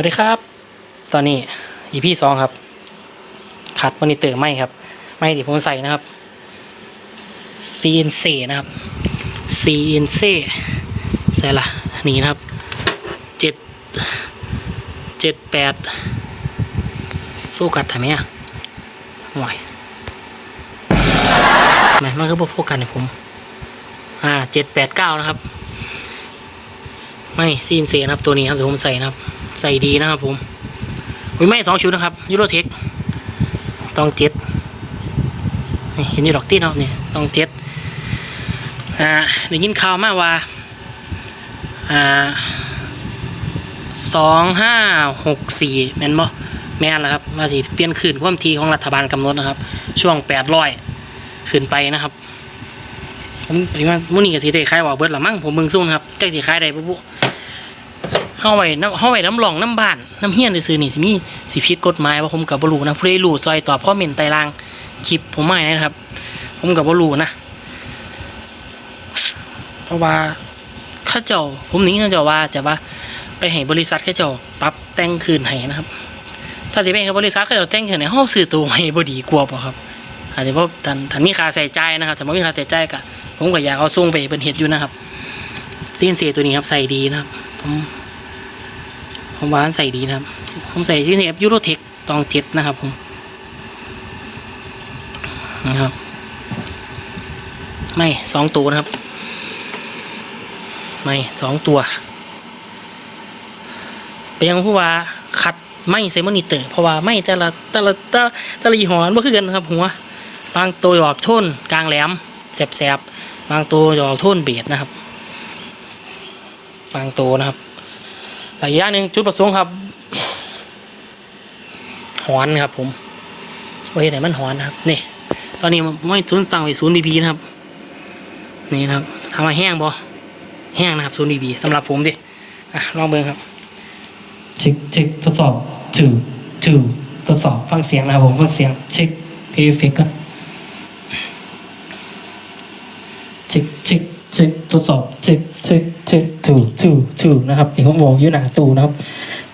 วัสดีครับ ตอนนี้ EP สองครับ ขัดมอนิเตอร์ไม่ครับ ไม่ที่ผมใส่นะครับ CNC นะครับ CNC ใส่ละนี่นะครับเจ็ดเจ็ดแปดโฟกัสทำไมอะห่วยแหมมันก็บอกโฟกัสให้ผม อ่าเจ็ดแปดเก้านะครับ ไม่ซีนเซนะครับตัวนี้ครับเดี๋ยวผมใส่นะครับ ใส่ดีนะครับผมอุ้ยไม่สองชุดนะครับยูโรเทคต้องเจ็ดเห็นอยู่ดอกตี้เนาะนี่ต้องเจ็ดอ่าได้ยินข่าวมาว่าอ่าสองห้าหกสี่แมนบ่แม่นแล้วครับว่าสิเปลี่ยนคืนความทีของรัฐบาลกำหนดนะครับ ช่วงแปดร้อยขึ้นไปนะครับผมคิดว่ามื้อนี้ก็สิได้ขายว่าเบิดละมั้งผมเบิ่งซุ่นะครับจักสิขายได้บ่บุ เฮาไว้น้ำเฮาไว้น้ำหลองน้ำบ้านน้ำเฮียนซื่อนี่สิมีสิผิดกฎหมายว่าผมก็บ่รู้นะผู้ใดรู้ซอยตอบคอมเมนต์ใต้ล่างคลิปผมไมาให้นะครับ ผมก็บ่รู้นะ เพราะว่าเขาเจ้าผมนี่เขาเจ้าว่าจะว่าไปให้บริษัทเขาเจ้าปรับแต่งคืนให้นะครับ ถ้าสิไปให้บริษัทเขาเจ้าแต่งคืนให้เฮาซื้อตัวให้บ่ดีกว่าบ่ครับอาจจะเพราะท่านท่านมีค่าใส่ใจนะครับแต่ไม่มีค่าใส่ใจายก็ผมก็อยากเอาส่งไปเป็นเห็ดอยู่นะครับซีนเสียตัวนี้ครับใส่ดีนะครับผม ผมว่าใส่ดีนะครับ ผมใส่ซีนเสียยูโรเทคตองเจ็ดนะครับผมนะครับ ไม่สองตัวนะครับ ไม่สองตัว เป็นยังผู้ว่าขัดไม่ใส่มอนิเตอร์เพราะว่าไม่แต่ละแต่ละแต่ละแต่ละยี่ห้อมันคือกันนะครับหัวบางตัวหยอกทุ่นกลางแหลมแสบๆบางตัวหยอกทุ่นเบียดนะครับ บางตัวนะครับ ระยะหนึ่งจุดประสงค์ครับ หอนครับผมโอ้ยไหนมันหอนครับนี่ตอนนี้ไม่ศูนย์สั่งไปศูนย์บีบีนะครับ นี่นะครับทำมาแห้งบ่แห้งนะครับศูนย์บีบีสำหรับผมดิอะลองเบิ่งครับเช็คเช็คทดสอบถือถือทดสอบฟังเสียงนะครับผมฟังเสียงเช็คเพย์เฟกก่อนเช็คเช็คเช็คทดสอบเช็ค เช็คเช็คถูถูถูนะครับที่ผมบอกอยู่หน้าตู้นะครับ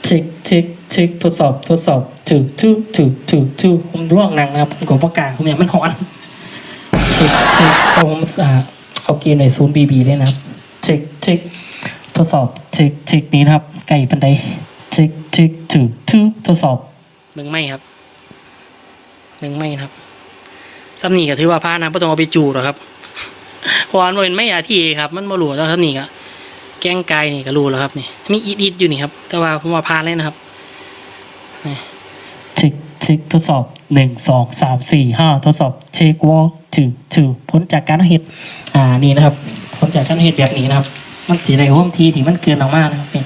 เช็คเช็คเช็คทดสอบทดสอบถูถูถูถูถูผมร่วงหนังนะครับผมก็ประกาศผมอยากมันหอนเช็คเช็คเอาผมอ่าเอาเกมในศูนย์บีบีเลยนะครับเช็คเช็คทดสอบเช็คเช็คนี้นะครับ ไก่ปันไดเช็คเช็คถูถูทดสอบมึงไม่ครับมึงไม่ครับซ้ำนี่ก็ถือว่าพานะไม่ต้องเอาไปจูหรอกครับพราะว่ามันเป็นไม่ยาที่ครับ มันมาหลวแล้วครับนี่ก็ แกล้งกายนี่ก็รู้แล้วครับนี่มีอีดอีดอยู่นี่ครับ แต่ว่าผมว่าพานเลยนะครับนี่เช็คเช็คทดสอบหนึ่งสองสามสี่ห้าทดสอบเช็ควอลถือถือผลจากการเฮ็ดอ่านี่นะครับผลจากการเฮ็ดแบบนี้นะครับ มันสีในห้องทีที่มันเกินออกมานะครับนี่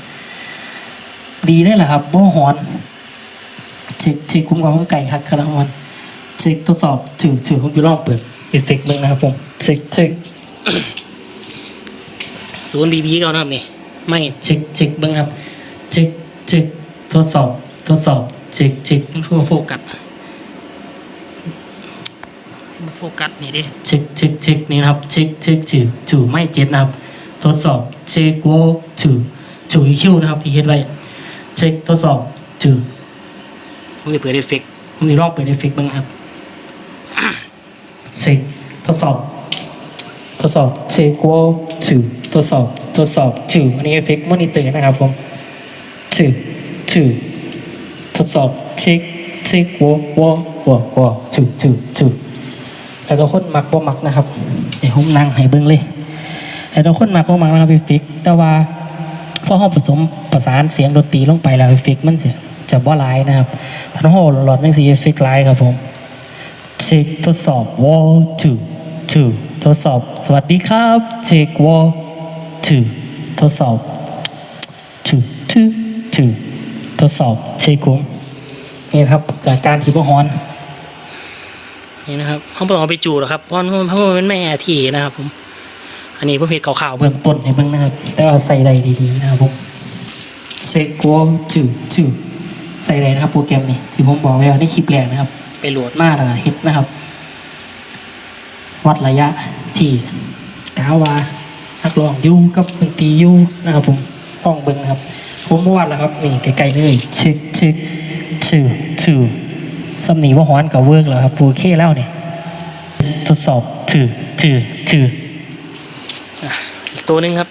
ดีเลยแหละครับโบ้หอนเช็คเช็คคุ้มกับห้องไก่ครับคารามันเช็คทดสอบถือถือผมจะลองเปิดเอฟเฟกต์มึงนะครับผมเช็คเช็ค ศูนย์บีบีเขานะครับนี่ไม่เช็คเช็คเบิ้งครับเช็คเช็คทดสอบทดสอบเช็คเช็คเพื่อโฟกัสโฟกัสนี่ดิเช็คเช็คเช็คนี่นะครับเช็คเช็คถือถือไม่เจ็ดนะครับ ทดสอบเช็คโวถือถือคิวนะครับที่เฮ็ดไว้เช็คทดสอบถือผมจะเปิดเอฟเฟกต์ผมจะลองเปิดเอฟเฟกต์บ้างครับเช็คทดสอบ ทดสอบเช็คว อลถือทดสอบทดสอบถืออันนี้เอฟเฟกต์มอนิเตอร์นะครับผมถือถือทดสอบเช็คเช็ควอลวอลวอลวอลถือถือถือแล้วทุกคนมักบ่มักนะครับเดี๋ยวผมนั่งให้เบิ่งเลยแล้วทุกคนมักบ่มักนะครับเอฟเฟกต์แต่ว่าพอเราผสมประสานเสียงดนตรีลงไปแล้วเอฟเฟกต์มันจะจะบ่หลายนะครับถ้าเราหลอดนั่งสีเอฟเฟกต์หลายครับผมเช็คทดสอบวอลถือถือ ทดสอบ สวัสดีครับ เช็ควอลถือทดสอบถือถือถือทดสอบ เช็คคุ้มนี่นะครับ จากการที่พวกฮอนนี่นะครับเขาบอกเอาไปจูหรอกครับเพราะเพราะมันเป็นแม่ที่นะครับผม อันนี้เพื่อเพจข่าวๆเบื้องต้นในเบื้องนะครับแต่ว่าใส่ใดดีๆนะครับผมเช็ควอลถือถือใส่ใดนะครับโปรแกรมนี้ที่ผมบอกไว้ในคลิปแรกนะครับ ไปโหลดมาแล้วก็เฮ็ดนะครับ วัดระยะที่กาวานักร้องยูกับดนตรียูนะครับผมต้องเบิงนะครับ ผมเมื่อวานแล้วครับนี่ไกลๆเลยช็คเช็คชื่อชื่อสำนีว่าฮ้อนกับเวิร์กแล้วครับโอเคแล้วเนี่ยทดสอบชื่อชื่อชื่อตัวนึงครับ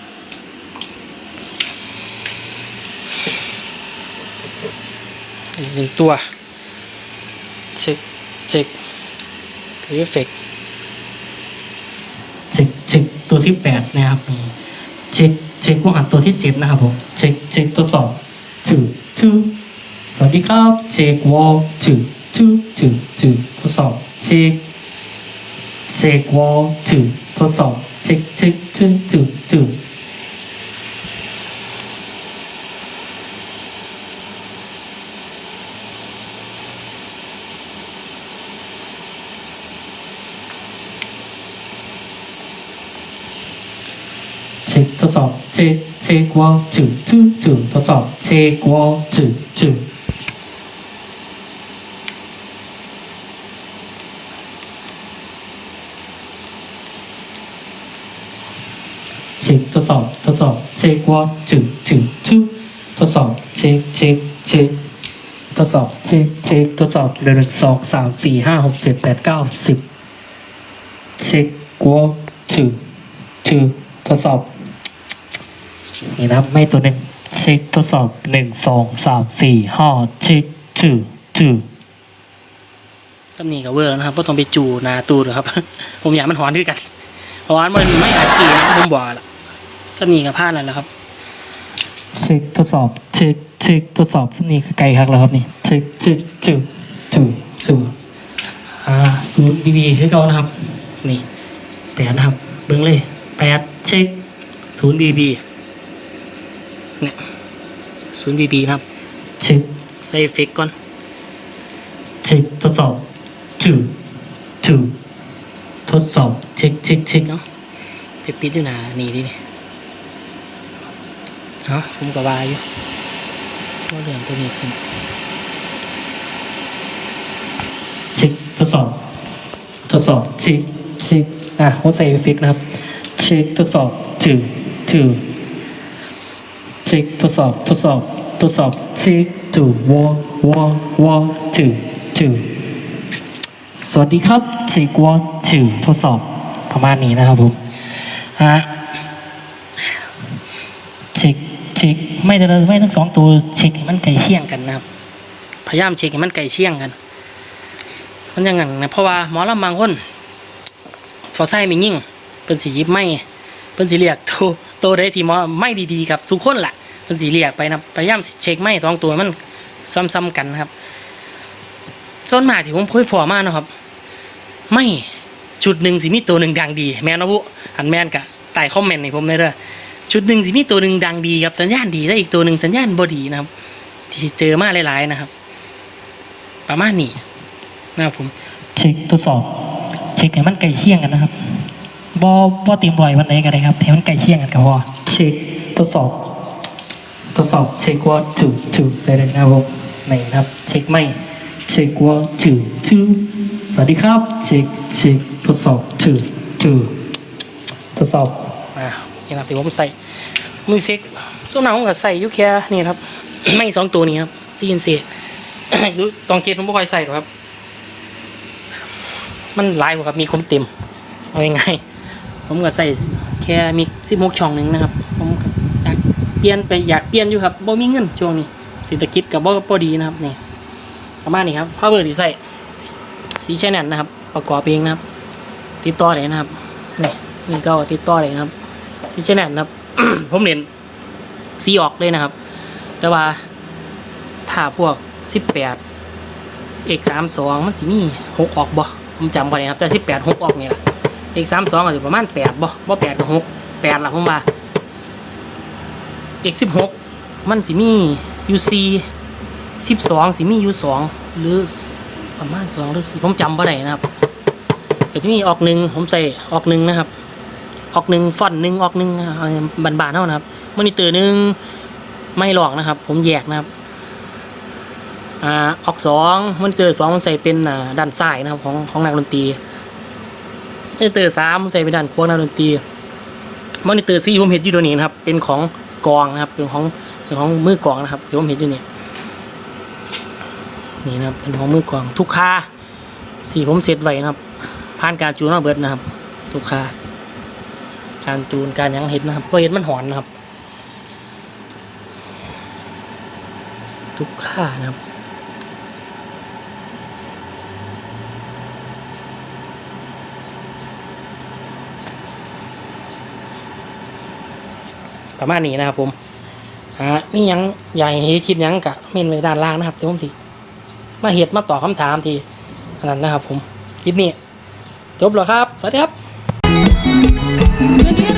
อีกหนึ่งตัวเช็คเช็ครีเฟกช็คเช็คตัว ที่แปดนะครับนี่เช็คเช็คว่าหันตัวที่เจ็ดนะครับผมเช็คเช็คตัวสองถือถือสวัสดีครับเช็ควอลถือถือถือถือตัวสองเช็คเช็ควอลถือตัวสองเช็คเช็คถือถือถือ ช็คทดสอบเช็คเช็คว่าถึงถึงถึงทดสอบเช็คว่าถึงถึงเช็คทดสอบทดสอบเช็คว่าถึงถึงถึงทดสอบเช็คเช็คเช็คทดสอบเช็คเช็คทดสอบหนึ่งสองสามสี่ห้าหกเจ็ดแปดเก้าสิบเช็คว่าถึงถึงทดสอบ นี่นะครับไม่ตัวหนึ่งเช็คทดสอบหนึ่งสองสามสี่ห้าเช็คถือถือสำนีกับเวอร์แล้วนะครับเพราะต้องไปจูหนาตูดหรอกครับ ผมอยากมันหอนด้วยกันเพราะว่ามันไม่อาจกีนะผมบอกละสำนีกับพลาดแล้วล่ะครับเช็คทดสอบเช็คเช็คทดสอบสำนีไกลครับแล้วครับนี่เช็คเช็คถือถือถืออ่าศูนย์ดีๆให้เขานะครับ นี่แปดนะครับ เบิ้งเลยแปดเช็คศูนย์บีบี เนี่ยศูนย์บีบีนะครับเช็คใส่เอฟเฟกต์ก่อนเช็คทดสอบถือถือทดสอบเช็คเช็คเช็คเนาะไปปิดอยู่หนานี่ดิเนี่ยเนาะผมก็ว่าอยู่ว่าเรื่องตัวนี้ขึ้นเช็คทดสอบทดสอบเช็คเช็คอะว่าใส่เอฟเฟกต์นะครับเช็คทดสอบถือ เช็คทดสอบทดสอบทดสอบเช็คถูวอวอวอถือถือสวัสดีครับเช็ควอถือทดสอบประมาณนี้นะครับผมฮะเช็คเช็คไม่แต่ละไม่ทั้งสองตัวเช็คมันไก่เชี่ยงกันนะครับ พยายามเช็คมันไก่เชี่ยงกัน มันยังไงนะเพราะว่าหมอลำบางคนพอไส้ไม่ยิ่งเป็นสียิบไม่เพิ่นสิเรียกตัวตัวใดที่หมอไม่ดีๆครับ ทุกคนแหละ เพิ่นสิเรียกไปนะพยายามเช็คไม่สองตัวมันซ้ำๆกันนะครับส่วนมากที่ผมคุยพอมาเนะครับ ไม่ชุดหนึ่งสิมีตัวหนึ่งดังดี แม่นบ่บุหันแมนกะใต้คอมเมนต์ให้ผมเลยเด้อชุดหนึ่งสิมีตัวหนึ่งดังดีครับสัญญาณดีแล้วอีกตัวหนึ่งสัญญาณบ่ดีนะครับที่เจอมาหลายๆนะครับ ประมาณนี้นะครับผมเช็คทดสอบ เช็คให้มันใกล้เคียงกันนะครับบ่บ่เต็มร้อยวันไหนก็ได้ครับให้มันใกล้เคียงกันก็พอเช็คทดสอบ ทดสอบเช็คว่าถูกถูกใส่เลยนะครับผมนี่นะครับ เช็คไม่เช็คว่าถูกถูสวัสดีครับเช็คเช็คทดสอบถูกถูทดสอบอ่านี่นะครับที่ผมใส่มือเช็คส่วนหน้าผมก็ใส่ยุแค่นี่ครับ ไม่สองตัวนี้ครับซีนเซีดูตองเกตผมไม่ค่อยใส่หรอกครับ มันหลายกว่าครับมีคมเต็มเอาง่ายๆผมก็ใส่แค่มีสิบหกช่องหนึ่งนะครับ ผม เปลี่ยนไปอยากเปลี่ยนอยู่ครับบ่มีเงินช่วงนี้เศรษฐกิจกับบ่บ่ดีนะครับนี่ประมาณนี้ครับพาวเวอร์ที่ใส่สีแชนแนลนะครับ ประกอบเองนะครับ ติดต่อเลยนะครับนี่นี่ก็ติดต่อเลยนะครับสีแชนแนลนะครับ ผมเรียนสีออกเลยนะครับ แต่ว่าถ้าพวกสิบแปดเอกสามสองมันสิมีหกออกบ่ผมจำบ่ได้ครับแต่สิบแปดหกออกนี่แหละอีกสามสอยู่ประมาณแปดบ่บ่แปดกับหกแปดละผมว่า อีกสิบหกมันสิมียูซีสิบสองสิมียูสองหรือประมาณสองหรือสี่ผมจำบ่ได้นะครับก็จะมีออกหนึ่งผมใส่ออกหนึ่งนะครับ ออกหนึ่งฟอนต์หนึ่งออกหนึ่งบานบานๆเท่านะครับมอนิเตอร์หนึ่งไม่หลอกนะครับ ผมแยกนะครับอ่าออกสองมอนิเตอร์สองผมใส่เป็นอ่าด้านซ้ายนะครับของของนักดนตรีมอนิเตอร์สามใส่ไปด้านขวานักดนตรีมอนิเตอร์สี่ผมเห็นอยู่ตัวนี้นะครับเป็นของ กองนะครับ เป็นของเป็นของมือกลองนะครับที่ผมเห็นอยู่นี่นี่นะครับเป็นของมือกลองทุกคาที่ผมเซตไว้นะครับ ผ่านการจูนมาเบิดนะครับ ทุกคาการจูนการยังเห็ดนะครับเพราะเห็ดมันหอนนะครับ ทุกค่านะครับ ประมาณนี้นะครับผมอ่านี่ยังใหญ่เฮ็ดคลิปยังกะเมนไว้ด้านล่างนะครับเดี๋ยวผมสิมาเห็ดมาตอบคำถามทีนั้นนะครับผมคลิปนี้จบแล้วครับ สวัสดีครับ